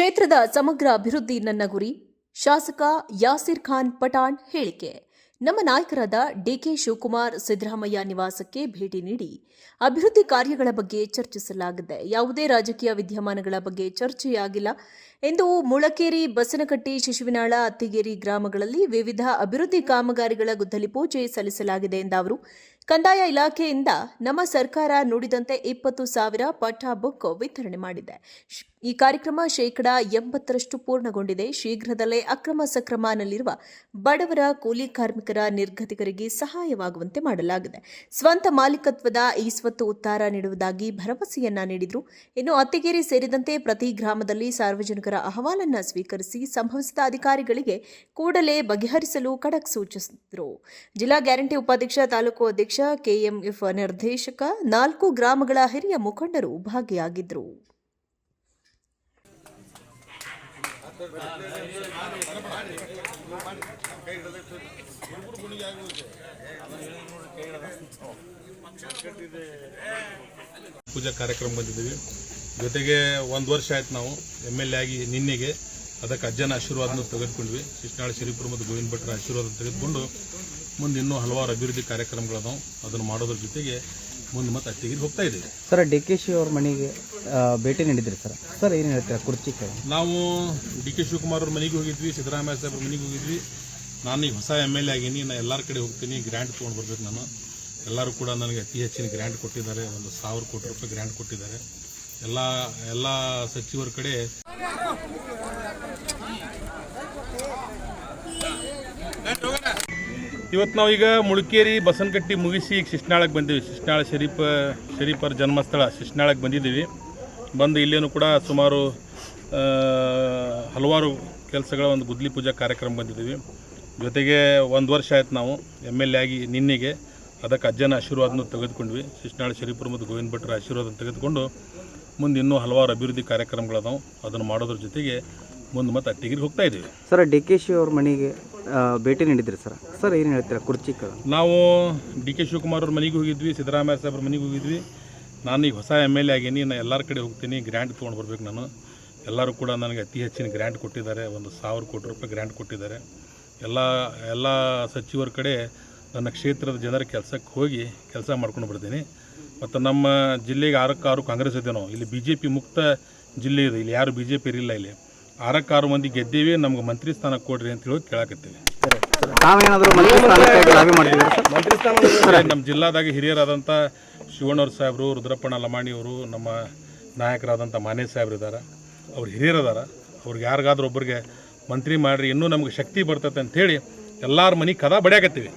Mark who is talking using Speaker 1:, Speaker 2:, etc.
Speaker 1: ಕ್ಷೇತ್ರದ ಸಮಗ್ರ ಅಭಿವೃದ್ಧಿ ನನ್ನ ಗುರಿ, ಶಾಸಕ ಯಾಸಿರ್ ಖಾನ್ ಪಠಾಣ್ ಹೇಳಿಕೆ. ನಮ್ಮ ನಾಯಕರಾದ ಡಿಕೆ ಶಿವಕುಮಾರ್ ಸಿದ್ದರಾಮಯ್ಯ ನಿವಾಸಕ್ಕೆ ಭೇಟಿ ನೀಡಿ ಅಭಿವೃದ್ಧಿ ಕಾರ್ಯಗಳ ಬಗ್ಗೆ ಚರ್ಚಿಸಲಾಗಿದೆ. ಯಾವುದೇ ರಾಜಕೀಯ ವಿದ್ಯಮಾನಗಳ ಬಗ್ಗೆ ಚರ್ಚೆಯಾಗಿಲ್ಲ. ಎಂದು ಮುಳಕೇರಿ, ಬಸನಕಟ್ಟಿ, ಶಿಶುವಿನಾಳ, ಅತ್ತಿಗೇರಿ ಗ್ರಾಮಗಳಲ್ಲಿ ವಿವಿಧ ಅಭಿವೃದ್ಧಿ ಕಾಮಗಾರಿಗಳ ಗುದ್ದಲಿ ಪೂಜೆ ಸಲ್ಲಿಸಲಾಗಿದೆ ಎಂದ ಅವರು ಕಂದಾಯ ಇಲಾಖೆಯಿಂದ ನಮ್ಮ ಸರ್ಕಾರ ನುಡಿದಂತೆ ಇಪ್ಪತ್ತು ಸಾವಿರ ಪಠ ಬುಕ್ ವಿತರಣೆ ಮಾಡಿದೆ. ಈ ಕಾರ್ಯಕ್ರಮ ಶೇಕಡ ಎಂಬತ್ತರಷ್ಟು ಪೂರ್ಣಗೊಂಡಿದೆ. ಶೀಘ್ರದಲ್ಲೇ ಅಕ್ರಮ ಸಕ್ರಮನಲ್ಲಿರುವ ಬಡವರ ಕೂಲಿ ಕಾರ್ಮಿಕರ ನಿರ್ಗತಿಕರಿಗೆ ಸಹಾಯವಾಗುವಂತೆ ಮಾಡಲಾಗಿದೆ. ಸ್ವಂತ ಮಾಲೀಕತ್ವದ ಈ ಸ್ವತ್ತು ಉತ್ತಾರ ನೀಡುವುದಾಗಿ ಭರವಸೆಯನ್ನ ನೀಡಿದರು. ಇನ್ನು ಅತ್ತಿಗೇರಿ ಸೇರಿದಂತೆ ಪ್ರತಿ ಗ್ರಾಮದಲ್ಲಿ ಸಾರ್ವಜನಿಕರ ಅಹವಾಲನ್ನ ಸ್ವೀಕರಿಸಿ ಸಂಭವಿಸಿದ ಅಧಿಕಾರಿಗಳಿಗೆ ಕೂಡಲೇ ಬಗೆಹರಿಸಲು ಖಡಕ್ ಸೂಚಿಸಿದರು. ಜಿಲ್ಲಾ ಗ್ಯಾರಂಟಿ ಉಪಾಧ್ಯಕ್ಷ, ತಾಲೂಕು ಅಧ್ಯಕ್ಷ ಕೆಎಂಎಫ್ ನಿರ್ದೇಶಕ, ನಾಲ್ಕು ಗ್ರಾಮಗಳ ಹಿರಿಯ ಮುಖಂಡರು ಭಾಗಿಯಾಗಿದ್ದರು
Speaker 2: ಪೂಜಾ ಕಾರ್ಯಕ್ರಮ ಬಂದಿದ್ದೀವಿ. ಜೊತೆಗೆ ಒಂದು ವರ್ಷ ಆಯ್ತು ನಾವು ಎಂ ಎಲ್ ಎ ಆಗಿ ನಿನ್ನೆಗೆ ಅದಕ್ಕೆ ಅಜ್ಜನ ಆಶೀರ್ವಾದನ ತೆಗೆದುಕೊಂಡ್ವಿ. ಶಿಶುನಾಳ ಶ್ರೀಪುರ ಮತ್ತು ಗೋವಿಂದ ಭಟ್ರ ಆಶೀರ್ವಾದ ತೆಗೆದುಕೊಂಡು ಮುಂದೆ ಇನ್ನೂ ಹಲವಾರು ಅಭಿವೃದ್ಧಿ ಕಾರ್ಯಕ್ರಮಗಳದಾವು. ಅದನ್ನು ಮಾಡೋದ್ರ ಜೊತೆಗೆ ಮುಂದೆ ಮತ್ತೆ ಅತ್ತಿಗಿರಿ ಹೋಗ್ತಾ ಇದ್ದೀವಿ.
Speaker 3: ಸರ್ ಡಿ ಕೆ ಶಿ ಅವ್ರ ಮನೆಗೆ ಆ, ಭೇಟಿ ನೀಡಿದ್ರಿ ಸರ್? ಸರ್ ಏನು ಹೇಳ್ತೀರಾ? ಕುರ್ಚಿ ಕೈ
Speaker 2: ನಾವು ಡಿ ಕೆ ಶಿವಕುಮಾರ್ ಅವ್ರ ಮನೆಗೆ ಹೋಗಿದ್ವಿ ಸಿದ್ದರಾಮಯ್ಯ ಸಾಹೇಬ್ರ ಮನೆಗೆ ಹೋಗಿದ್ವಿ. ನಾನು ಈಗ ಹೊಸ ಎಂ ಎಲ್ ಎ ಆಗೀನಿ ನಾನು ಎಲ್ಲರ ಕಡೆ ಹೋಗ್ತೀನಿ ಗ್ರ್ಯಾಂಟ್ ತೊಗೊಂಡು ಬರ್ಬೇಕು ನಾನು. ಎಲ್ಲರೂ ಕೂಡ ನನಗೆ ಅತಿ ಹೆಚ್ಚಿನ ಗ್ರ್ಯಾಂಟ್ ಕೊಟ್ಟಿದ್ದಾರೆ ಒಂದು ಸಾವಿರ ಕೋಟಿ ರೂಪಾಯಿ ಗ್ರ್ಯಾಂಟ್ ಕೊಟ್ಟಿದ್ದಾರೆ. ಎಲ್ಲ ಎಲ್ಲ ಸಚಿವರ ಕಡೆ ಇವತ್ತು ನಾವು ಈಗ ಮುಳುಕೇರಿ ಬಸನಕಟ್ಟಿ ಮುಗಿಸಿ ಈಗ ಶಿಶ್ನಾಳಕ್ಕೆ ಬಂದೀವಿ. ಶಿಶ್ನಾಳ ಶರೀಫ, ಶರೀಫರ ಜನ್ಮಸ್ಥಳ ಶಿಶ್ನಾಳಕ್ಕೆ ಬಂದಿದ್ದೀವಿ. ಬಂದು ಇಲ್ಲೇನು ಕೂಡ ಸುಮಾರು ಹಲವಾರು ಕೆಲಸಗಳ ಒಂದು ಗುದ್ಲಿ ಪೂಜಾ ಕಾರ್ಯಕ್ರಮ ಬಂದಿದ್ದೀವಿ. ಜೊತೆಗೆ ಒಂದು ವರ್ಷ ಆಯ್ತು ನಾವು ಎಂ ಎಲ್ ಎ ಆಗಿ ನಿನ್ನೆಗೆ ಅದಕ್ಕೆ ಅಜ್ಜನ ಆಶೀರ್ವಾದನೂ ತೆಗೆದುಕೊಂಡ್ವಿ. ಶಿಶ್ನಾಳ ಶರೀಫರ ಮತ್ತು ಗೋವಿಂದ ಭಟ್ರ ಆಶೀರ್ವಾದ ತೆಗೆದುಕೊಂಡು ಮುಂದೆ ಇನ್ನೂ ಹಲವಾರು ಅಭಿವೃದ್ಧಿ ಕಾರ್ಯಕ್ರಮಗಳದಾವು. ಅದನ್ನು ಮಾಡೋದ್ರ ಜೊತೆಗೆ ಮುಂದೆ ಮತ್ತೆ ಅಟ್ಟಿಗಿರಿ ಹೋಗ್ತಾ ಇದ್ದೀವಿ.
Speaker 3: ಸರ್ ಡಿ ಕೆ ಶಿ ಅವ್ರ ಮನೆಗೆ ಆ, ಭೇಟಿ ನೀಡಿದ್ರಿ ಸರ್? ಸರ್ ಏನು ಹೇಳ್ತೀರಾ? ಕುರ್ಚಿ ಕೈ
Speaker 2: ನಾವು ಡಿ ಕೆ ಶಿವಕುಮಾರ್ ಅವ್ರ ಮನೆಗೆ ಹೋಗಿದ್ವಿ ಸಿದ್ದರಾಮಯ್ಯ ಸಾಹೇಬ್ರ ಮನೆಗೆ ಹೋಗಿದ್ವಿ. ನಾನು ಈಗ ಹೊಸ ಎಂ ಎಲ್ ಎ ಆಗೀನಿ ನಾನು ಎಲ್ಲರ ಕಡೆ ಹೋಗ್ತೀನಿ ಗ್ರ್ಯಾಂಡ್ ತೊಗೊಂಡು ಬರ್ಬೇಕು ನಾನು. ಎಲ್ಲರೂ ಕೂಡ ನನಗೆ ಅತಿ ಹೆಚ್ಚಿನ ಗ್ರ್ಯಾಂಡ್ ಕೊಟ್ಟಿದ್ದಾರೆ ಒಂದು ಸಾವಿರ ಕೋಟಿ ರೂಪಾಯಿ ಗ್ರ್ಯಾಂಡ್ ಕೊಟ್ಟಿದ್ದಾರೆ. ಎಲ್ಲ ಎಲ್ಲ ಸಚಿವರ ಕಡೆ ನನ್ನ ಕ್ಷೇತ್ರದ ಜನರ ಕೆಲಸಕ್ಕೆ ಹೋಗಿ ಕೆಲಸ ಮಾಡ್ಕೊಂಡು ಬರ್ತೀನಿ. ಮತ್ತು ನಮ್ಮ ಜಿಲ್ಲೆಗೆ ಆರಕ್ಕೆ ಆರು ಕಾಂಗ್ರೆಸ್ ಇದೆ ನಾವು ಇಲ್ಲಿ ಬಿ ಜೆ ಪಿ ಮುಕ್ತ ಜಿಲ್ಲೆ ಇದೆ ಇಲ್ಲಿ ಯಾರು ಬಿ ಜೆ ಪಿ ಇರಲಿಲ್ಲ ಇಲ್ಲಿ. ಆರಕ್ಕೆ ಆರು ಮಂದಿ ಗೆದ್ದೇವೆ ನಮ್ಗೆ ಮಂತ್ರಿ ಸ್ಥಾನ ಕೊಡ್ರಿ ಅಂತ ಹೇಳಿ ಕೇಳಾಕತ್ತೇವೆ
Speaker 3: ತಾವೇನಾದರೂ ಮಂತ್ರಿ
Speaker 2: ನಮ್ಮ ಜಿಲ್ಲಾದಾಗ ಹಿರಿಯರಾದಂಥ ಶಿವಣ್ಣವ್ರ ಸಾಹೇಬರು ರುದ್ರಪ್ಪಣ್ಣ ಲಮಾಣಿ ಅವರು ನಮ್ಮ ನಾಯಕರಾದಂಥ ಮಾನೇ ಸಾಹೇಬ್ರು ಇದ್ದಾರೆ ಅವ್ರು ಹಿರಿಯರದಾರ ಅವ್ರಿಗೆ ಯಾರಿಗಾದ್ರೂ ಒಬ್ಬರಿಗೆ ಮಂತ್ರಿ ಮಾಡಿರಿ ಇನ್ನೂ ನಮ್ಗೆ ಶಕ್ತಿ ಬರ್ತೈತೆ ಅಂತೇಳಿ ಎಲ್ಲರ ಮನೆ ಕದ ಬಡಿಯಾಕತ್ತೀವಿ.